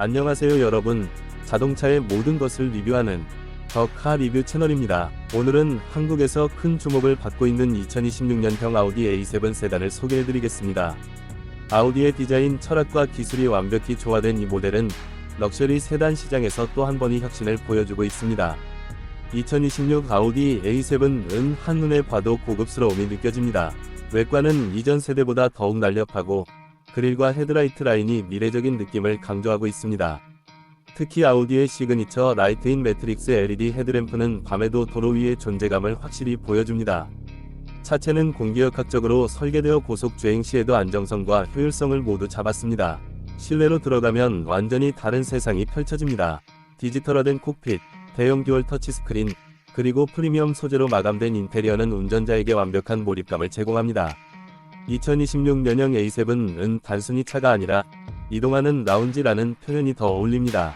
안녕하세요 여러분. 자동차의 모든 것을 리뷰하는 더카 리뷰 채널입니다. 오늘은 한국에서 큰 주목을 받고 있는 2026년형 아우디 A7 세단을 소개해드리겠습니다. 아우디의 디자인 철학과 기술이 완벽히 조화된 이 모델은 럭셔리 세단 시장에서 또 한 번의 혁신을 보여주고 있습니다. 2026 아우디 A7은 한눈에 봐도 고급스러움이 느껴집니다. 외관은 이전 세대보다 더욱 날렵하고 그릴과 헤드라이트 라인이 미래적인 느낌을 강조하고 있습니다. 특히 아우디의 시그니처 라이트인 매트릭스 LED 헤드램프는 밤에도 도로 위의 존재감을 확실히 보여줍니다. 차체는 공기역학적으로 설계되어 고속 주행 시에도 안정성과 효율성을 모두 잡았습니다. 실내로 들어가면 완전히 다른 세상이 펼쳐집니다. 디지털화된 콕핏, 대형 듀얼 터치스크린, 그리고 프리미엄 소재로 마감된 인테리어는 운전자에게 완벽한 몰입감을 제공합니다. 2026년형 A7은 단순히 차가 아니라 이동하는 라운지라는 표현이 더 어울립니다.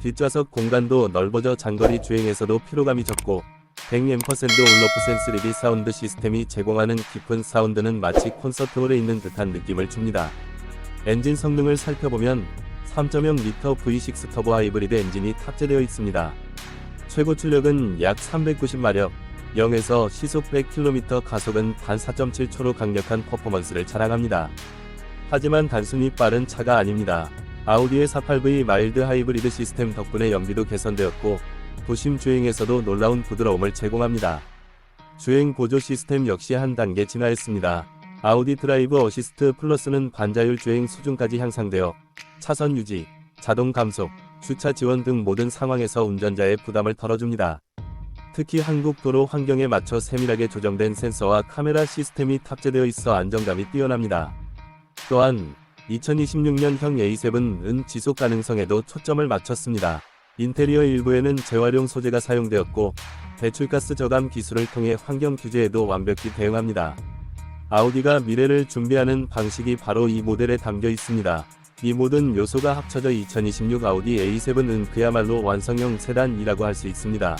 뒷좌석 공간도 넓어져 장거리 주행에서도 피로감이 적고 100% 올러프 센스 3D 사운드 시스템이 제공하는 깊은 사운드는 마치 콘서트홀에 있는 듯한 느낌을 줍니다. 엔진 성능을 살펴보면 3.0L V6 터보 하이브리드 엔진이 탑재되어 있습니다. 최고 출력은 약 390마력, 0에서 시속 100km 가속은 단 4.7초로 강력한 퍼포먼스를 자랑합니다. 하지만 단순히 빠른 차가 아닙니다. 아우디의 48V 마일드 하이브리드 시스템 덕분에 연비도 개선되었고 도심 주행에서도 놀라운 부드러움을 제공합니다. 주행 보조 시스템 역시 한 단계 진화했습니다. 아우디 드라이브 어시스트 플러스는 반자율 주행 수준까지 향상되어 차선 유지, 자동 감속, 주차 지원 등 모든 상황에서 운전자의 부담을 덜어줍니다. 특히 한국 도로 환경에 맞춰 세밀하게 조정된 센서와 카메라 시스템이 탑재되어 있어 안정감이 뛰어납니다. 또한 2026년형 A7은 지속 가능성에도 초점을 맞췄습니다. 인테리어 일부에는 재활용 소재가 사용되었고 배출가스 저감 기술을 통해 환경 규제에도 완벽히 대응합니다. 아우디가 미래를 준비하는 방식이 바로 이 모델에 담겨 있습니다. 이 모든 요소가 합쳐져 2026 아우디 A7은 그야말로 완성형 세단이라고 할 수 있습니다.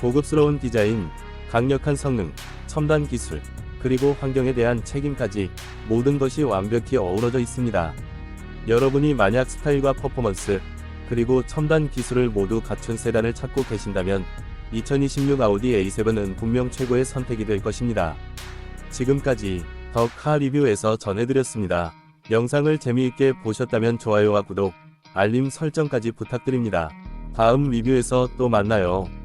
고급스러운 디자인, 강력한 성능, 첨단 기술, 그리고 환경에 대한 책임까지 모든 것이 완벽히 어우러져 있습니다. 여러분이 만약 스타일과 퍼포먼스, 그리고 첨단 기술을 모두 갖춘 세단을 찾고 계신다면 2026 아우디 A7은 분명 최고의 선택이 될 것입니다. 지금까지 더카 리뷰에서 전해드렸습니다. 영상을 재미있게 보셨다면 좋아요와 구독, 알림 설정까지 부탁드립니다. 다음 리뷰에서 또 만나요.